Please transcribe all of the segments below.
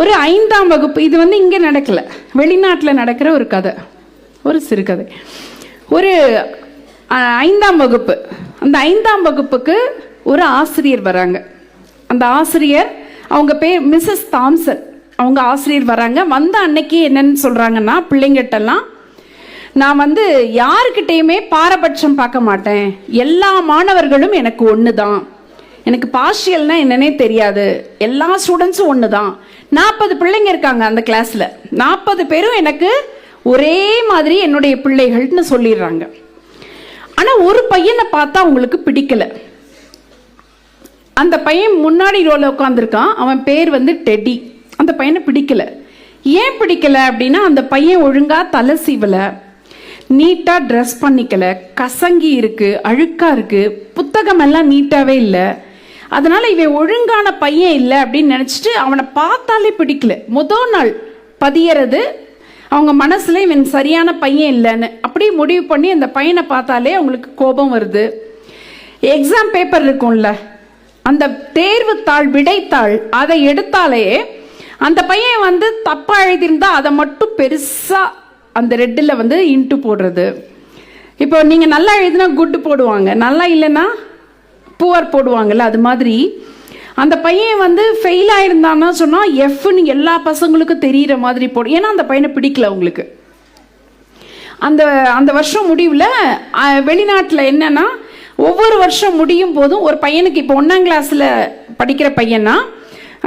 ஒரு ஐந்தாம் வகுப்பு இது வந்து இங்கே நடக்கல. வெளிநாட்டில் நடக்கிற ஒரு கதை. ஒரு சிறுகதை. ஒரு ஐந்தாம் வகுப்பு. அந்த ஐந்தாம் வகுப்புக்கு ஒரு ஆசிரியர் வராங்க. அந்த ஆசிரியர் அவங்க பேர் மிஸ்ஸஸ் தாம்சன். அவங்க ஆசிரியர் வராங்க. வந்த அன்னைக்கு என்னன்னு சொல்கிறாங்கன்னா பிள்ளைங்கிட்டலாம் நான் வந்து யாருக்கிட்டேயுமே பாரபட்சம் பார்க்க மாட்டேன். எல்லா மாணவர்களும் எனக்கு ஒன்று தான் எனக்கு பார்ஷியல்னா என்னன்னே தெரியாது. எல்லா ஸ்டூடெண்ட்ஸும் ஒன்று தான் நாற்பது பிள்ளைங்க இருக்காங்க அந்த கிளாஸில் நாற்பது பேரும் எனக்கு ஒரே மாதிரி என்னுடைய பிள்ளைகள்னு சொல்லிடுறாங்க. ஆனால் ஒரு பையனை பார்த்தா அவங்களுக்கு பிடிக்கல. அந்த பையன் முன்னாடி ரோல உட்காந்துருக்கான் அவன் பேர் வந்து டெடி. அந்த பையனை பிடிக்கல. ஏன் பிடிக்கல அப்படின்னா அந்த பையன் ஒழுங்காக தலை சீவலை. நீட்டாக ட்ரெஸ் பண்ணிக்கல. கசங்கி இருக்கு அழுக்காக இருக்கு. புத்தகமெல்லாம் நீட்டாகவே இல்லை. அதனால் இவன் ஒழுங்கான பையன் இல்லை அப்படின்னு நினச்சிட்டு அவனை பார்த்தாலே பிடிக்கல. முதல் நாள் பதியறது அவங்க மனசில் இவன் சரியான பையன் இல்லைன்னு அப்படியே முடிவு பண்ணி அந்த பையனை பார்த்தாலே அவங்களுக்கு கோபம் வருது. எக்ஸாம் பேப்பர் இருக்கும்ல அந்த தேர்வு தாள் விடைத்தாள் அதை எடுத்தாலே அந்த பையன் வந்து தப்பாக எழுதியிருந்தா அதை மட்டும் பெருசாக அந்த ரெட்டில் வந்து இன்ட்டு போடுறது. இப்போ நீங்கள் நல்லா எழுதினா குட்டு போடுவாங்க நல்லா இல்லைன்னா புவர் போடுவாங்கல்ல அது மாதிரி. அந்த பையன் வந்து ஃபெயில் ஆயிருந்தான்னா சொன்னால் எஃப்னு எல்லா பசங்களுக்கும் தெரியிற மாதிரி போடும் ஏன்னா அந்த பையனை பிடிக்கல அவங்களுக்கு. அந்த அந்த வருஷம் முடிவில் வெளிநாட்டில் என்னென்னா ஒவ்வொரு வருஷம் முடியும் போதும் ஒரு பையனுக்கு இப்போ ஒன்றாம் கிளாஸில் படிக்கிற பையனா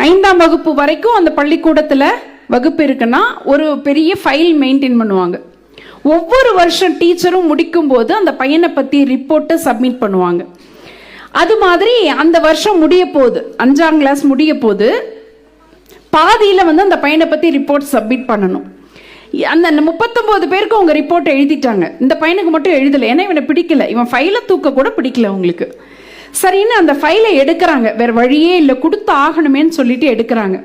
ஐந்தாம் வகுப்பு வரைக்கும் அந்த பள்ளிக்கூடத்தில் வகுப்பு இருக்குன்னா ஒரு பெரிய ஃபைல் மெயின்டைன் பண்ணுவாங்க. ஒவ்வொரு வருஷம் டீச்சரும் முடிக்கும் போது அந்த பையனை பற்றி ரிப்போர்ட்டை சப்மிட் பண்ணுவாங்க. அது மாதிரி அந்த வருஷம் முடிய போகுது. அஞ்சாம் கிளாஸ் முடிய போகுது. பாதியில் வந்து அந்த பையனை பற்றி ரிப்போர்ட் சப்மிட் பண்ணணும். அந்த முப்பத்தொம்போது பேருக்கு அவங்க ரிப்போர்ட் எழுதிட்டாங்க. இந்த பையனுக்கு மட்டும் எழுதலை. ஏன்னா இவனை பிடிக்கல. இவன் ஃபைலை தூக்க கூட பிடிக்கல உங்களுக்கு. சரின்னு அந்த ஃபைலை எடுக்கிறாங்க. வேற வழியே இல்லை. கொடுத்து ஆகணுமேன்னு சொல்லிட்டு எடுக்கிறாங்க.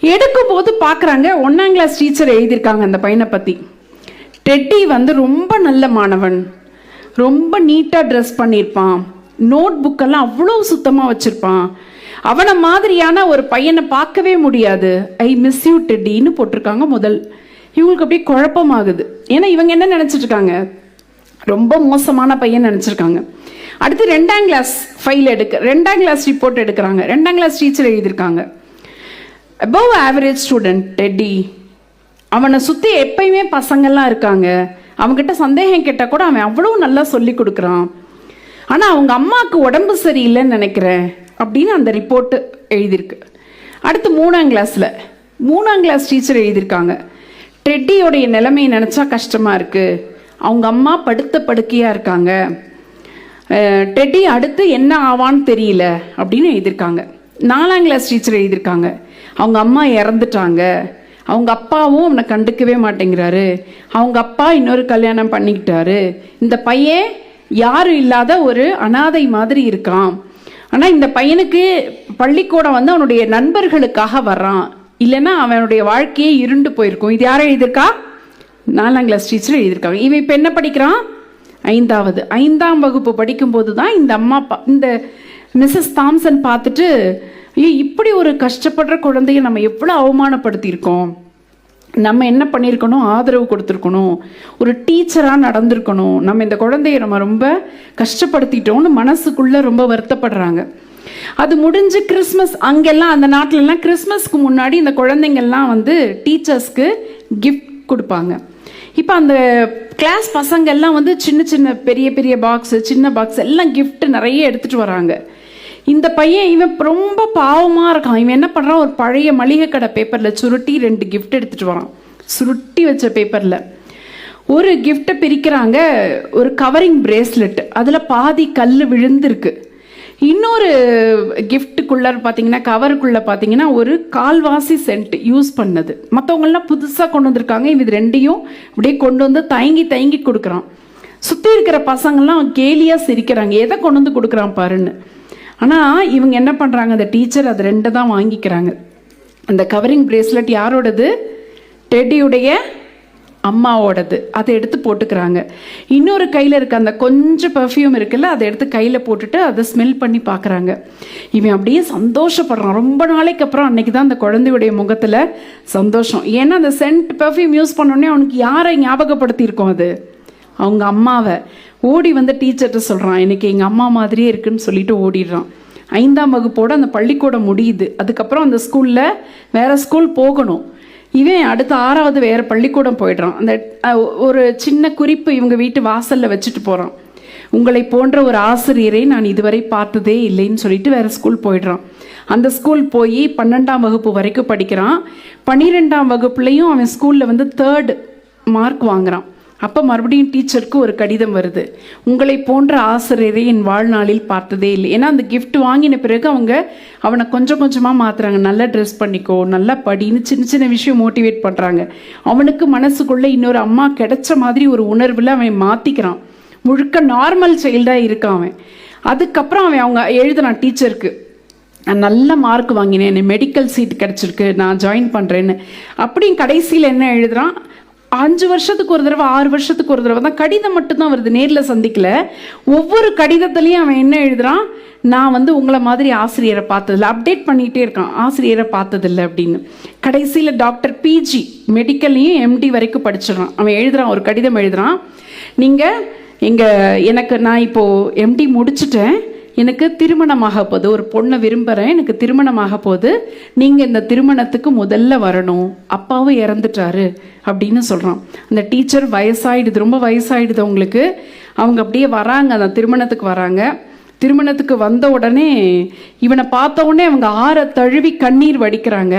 எடுக்கும் போது பார்க்குறாங்க ஒன்றாம் கிளாஸ் டீச்சர் எழுதியிருக்காங்க அந்த பையனை பற்றி டெட்டி வந்து ரொம்ப நல்ல மாணவன். ரொம்ப நீட்டாக ட்ரெஸ் பண்ணியிருப்பான். நோட் புக்கெல்லாம் அவ்வளோ சுத்தமாக வச்சுருப்பான். அவனை மாதிரியான ஒரு பையனை பார்க்கவே முடியாது. ஐ மிஸ் யூ டெட்டின்னு போட்டிருக்காங்க முதல். இவங்களுக்கு அப்படியே குழப்பமாகுது. ஏன்னா இவங்க என்ன நினச்சிட்ருக்காங்க? ரொம்ப மோசமான பையன் நினச்சிருக்காங்க. அடுத்து ரெண்டாம் கிளாஸ் ஃபைல் எடுக்க ரெண்டாம் கிளாஸ் ரிப்போர்ட் எடுக்கிறாங்க. ரெண்டாம் கிளாஸ் டீச்சர் எழுதியிருக்காங்க. அபவ் ஆவரேஜ் ஸ்டூடெண்ட் டெட்டி அவனை சுற்றி எப்பயுமே பசங்கள்லாம் இருக்காங்க. அவன்கிட்ட சந்தேகம் கேட்டால் கூட அவன் அவ்வளோ நல்லா சொல்லி கொடுக்குறான். ஆனால் அவங்க அம்மாவுக்கு உடம்பு சரியில்லைன்னு நினைக்கிறேன் அப்படின்னு அந்த ரிப்போர்ட்டு எழுதியிருக்கு. அடுத்து மூணாம் கிளாஸில் மூணாம் கிளாஸ் டீச்சர் எழுதியிருக்காங்க. டெட்டியோடைய நிலைமையை நினச்சா கஷ்டமாக இருக்குது அவங்க அம்மா படுத்த படுக்கையாக இருக்காங்க. டெட்டி அடுத்து என்ன ஆவான்னு தெரியல அப்படின்னு எழுதியிருக்காங்க. நாலாம் கிளாஸ் டீச்சர் எழுதியிருக்காங்க. அவங்க அம்மா இறந்துட்டாங்க. அவங்க அப்பாவும் அவனை கண்டுக்கவே மாட்டேங்கிறாரு. அவங்க அப்பா இன்னொரு கல்யாணம் பண்ணிக்கிட்டாரு. இந்த பையன் யாரும் இல்லாத ஒரு அனாதை மாதிரி இருக்கான் ஆனால் இந்த பையனுக்கு பள்ளிக்கூடம் வந்து அவனுடைய நண்பர்களுக்காக வர்றான். இல்லைன்னா அவனுடைய வாழ்க்கையே இருண்டு போயிருக்கும். இது யாரும் எழுதியிருக்கா? நாலாம் கிளாஸ் டீச்சர் எழுதியிருக்காங்க. இவன் இப்போ என்ன படிக்கிறான்? ஐந்தாவது. ஐந்தாம் வகுப்பு படிக்கும்போது தான் இந்த அம்மா அப்பா இந்த மிஸ்ஸஸ் தாம்சன் பார்த்துட்டு ஐயோ இப்படி ஒரு கஷ்டப்படுற குழந்தைய நம்ம எவ்வளோ அவமானப்படுத்தியிருக்கோம். நம்ம என்ன பண்ணியிருக்கணும் ஆதரவு கொடுத்துருக்கணும். ஒரு டீச்சராக நடந்திருக்கணும். நம்ம இந்த குழந்தைய நம்ம ரொம்ப கஷ்டப்படுத்திட்டோம்னு மனசுக்குள்ளே ரொம்ப வருத்தப்படுறாங்க. அது முடிஞ்சு கிறிஸ்மஸ் அங்கெல்லாம் அந்த நாட்டிலலாம் கிறிஸ்மஸ்க்கு முன்னாடி இந்த குழந்தைங்கள்லாம் வந்து டீச்சர்ஸ்க்கு கிஃப்ட் கொடுப்பாங்க. இப்போ அந்த கிளாஸ் பசங்கள்லாம் வந்து சின்ன சின்ன பெரிய பெரிய பாக்ஸ் சின்ன பாக்ஸ் எல்லாம் கிஃப்ட் நிறைய எடுத்துகிட்டு வராங்க. இந்த பையன் இவன் ரொம்ப பாவமாக இருக்கான். இவன் என்ன பண்ணுறான் ஒரு பழைய மளிகை கடை பேப்பரில் சுருட்டி ரெண்டு கிஃப்ட் எடுத்துகிட்டு வரான். சுருட்டி வச்ச பேப்பரில் ஒரு கிஃப்ட்டை பிரிக்கிறாங்க. ஒரு கவரிங் பிரேஸ்லெட் அதில் பாதி கல் விழுந்திருக்கு. இன்னொரு கிஃப்ட்டுக்குள்ளே பார்த்தீங்கன்னா கவருக்குள்ளே பார்த்தீங்கன்னா ஒரு கால்வாசி சென்ட் யூஸ் பண்ணது. மற்றவங்களாம் புதுசாக கொண்டு வந்திருக்காங்க. இவன் இது ரெண்டையும் அப்படியே கொண்டு வந்து தயங்கி தயங்கி கொடுக்குறான். சுற்றி இருக்கிற பசங்கள்லாம் கேலியாக சிரிக்கிறாங்க. எதை கொண்டு வந்து கொடுக்குறான் பாருன்னு. ஆனால் இவங்க என்ன பண்ணுறாங்க அந்த டீச்சர் அது ரெண்டை தான் வாங்கிக்கிறாங்க. அந்த கவரிங் பிரேஸ்லெட் யாரோடது? டெடியுடைய அம்மாவோடது. அதை எடுத்து போட்டுக்கிறாங்க. இன்னொரு கையில் இருக்க அந்த கொஞ்சம் பெர்ஃப்யூம் இருக்குல்ல அதை எடுத்து கையில் போட்டுட்டு அதை ஸ்மெல் பண்ணி பார்க்குறாங்க இவன் அப்படியே சந்தோஷப்படுறான். ரொம்ப நாளைக்கு அப்புறம் அன்னைக்கு தான் அந்த குழந்தையுடைய முகத்தில் சந்தோஷம். ஏன்னா அந்த சென்ட் பெர்ஃப்யூம் யூஸ் பண்ணோடனே அவனுக்கு யாரை ஞாபகப்படுத்தியிருக்கோம் அது? அவங்க அம்மாவை. ஓடி வந்து டீச்சர்கிட்ட சொல்கிறான் எனக்கு எங்கள் அம்மா மாதிரியே இருக்குன்னு சொல்லிட்டு ஓடிடுறான். ஐந்தாம் வகுப்போடு அந்த பள்ளிக்கூடம் முடியுது. அதுக்கப்புறம் அந்த ஸ்கூலில் வேறு ஸ்கூல் போகணும். இவன் அடுத்த ஆறாவது வேறு பள்ளிக்கூடம் போயிடுறான். அந்த ஒரு சின்ன குறிப்பு இவங்க வீட்டு வாசலில் வச்சுட்டு போகிறான் உங்களை போன்ற ஒரு ஆசிரியரை நான் இதுவரை பார்த்ததே இல்லைன்னு சொல்லிட்டு வேறு ஸ்கூல் போயிடுறான். அந்த ஸ்கூல் போய் பன்னெண்டாம் வகுப்பு வரைக்கும் படிக்கிறான். பன்னிரெண்டாம் வகுப்புலேயும் அவன் ஸ்கூலில் வந்து தேர்ட் மார்க் வாங்குறான். அப்போ மறுபடியும் டீச்சருக்கு ஒரு கடிதம் வருது. உங்களை போன்ற ஆசிரியரை என் வாழ்நாளில் பார்த்ததே இல்லை. ஏன்னா அந்த கிஃப்ட் வாங்கின பிறகு அவங்க அவனை கொஞ்சம் கொஞ்சமாக மாற்றுறாங்க நல்லா ட்ரெஸ் பண்ணிக்கோ நல்லா படின்னு சின்ன சின்ன விஷயம் மோட்டிவேட் பண்ணுறாங்க அவனுக்கு மனசுக்குள்ளே இன்னொரு அம்மா கிடைச்ச மாதிரி ஒரு உணர்வில் அவன் மாற்றிக்கிறான் முழுக்க நார்மல் சைல்டாக இருக்கான் அவன். அதுக்கப்புறம் அவன் அவங்க எழுதுனான் டீச்சருக்கு. நான் நல்ல மார்க் வாங்கினேன். எனக்கு மெடிக்கல் சீட் கிடச்சிருக்கு. நான் ஜாயின் பண்ணுறேன்னு அப்படியும் கடைசியில் என்ன எழுதுகிறான் அஞ்சு வருஷத்துக்கு ஒரு தடவை ஆறு வருஷத்துக்கு ஒரு தடவை தான் கடிதம் மட்டும்தான் வருது நேரில் சந்திக்கல. ஒவ்வொரு கடிதத்துலேயும் அவன் என்ன எழுதுறான்? நான் வந்து உங்களை மாதிரி ஆசிரியரை பார்த்ததில்ல. அப்டேட் பண்ணிகிட்டே இருக்கான். ஆசிரியரை பார்த்ததில்ல அப்படின்னு. கடைசியில் டாக்டர் பிஜி மெடிக்கல்லையும் எம்டி வரைக்கும் படிச்சிடறான். அவன் எழுதுறான் ஒரு கடிதம் எழுதுறான். நீங்கள் இங்கே எனக்கு நான் இப்போ எம்டி முடிச்சிட்டேன். எனக்கு திருமணமாக போகுது ஒரு பொண்ணை விரும்புகிறேன் எனக்கு திருமணமாக போகுது நீங்கள் இந்த திருமணத்துக்கு முதல்ல வரணும் அப்பாவும் இறந்துட்டாரு அப்படின்னு சொல்கிறான் அந்த டீச்சர் வயசாயிடுது ரொம்ப வயசாகிடுது அவங்களுக்கு. அவங்க அப்படியே வராங்க அந்த திருமணத்துக்கு வராங்க. திருமணத்துக்கு வந்த உடனே இவனை பார்த்த உடனே அவங்க ஆற தழுவி கண்ணீர் வடிக்கிறாங்க.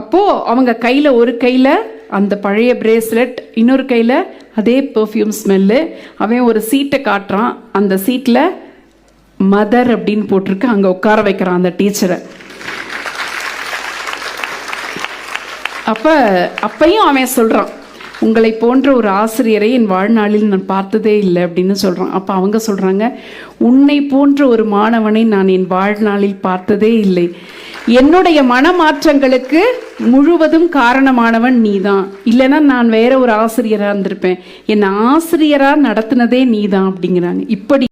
அப்போது அவங்க கையில் ஒரு கையில் அந்த பழைய பிரேஸ்லெட் இன்னொரு கையில் அதே பெர்ஃப்யூம் ஸ்மெல்லு அவன் ஒரு சீட்டை காட்டுறான். அந்த சீட்டில் மதர் அப்படின்னு போட்டிருக்கு. அங்க உட்கார வைக்கிறான் அந்த டீச்சரை அப்ப அப்பையும் அவன் சொல்றான் உங்களை போன்ற ஒரு ஆசிரியரை என் வாழ்நாளில் நான் பார்த்ததே இல்லை அப்படின்னு சொல்றான். அப்போ அவங்க சொல்றாங்க உன்னை போன்ற ஒரு மாணவனை நான் என் வாழ்நாளில் பார்த்ததே இல்லை. என்னுடைய மனமாற்றங்களுக்கு முழுவதும் காரணமானவன் நீதான். இல்லைன்னா நான் வேற ஒரு ஆசிரியராக இருந்திருப்பேன். என்னை ஆசிரியரா நடத்தினதே நீதான் அப்படிங்கிறாங்க. இப்படி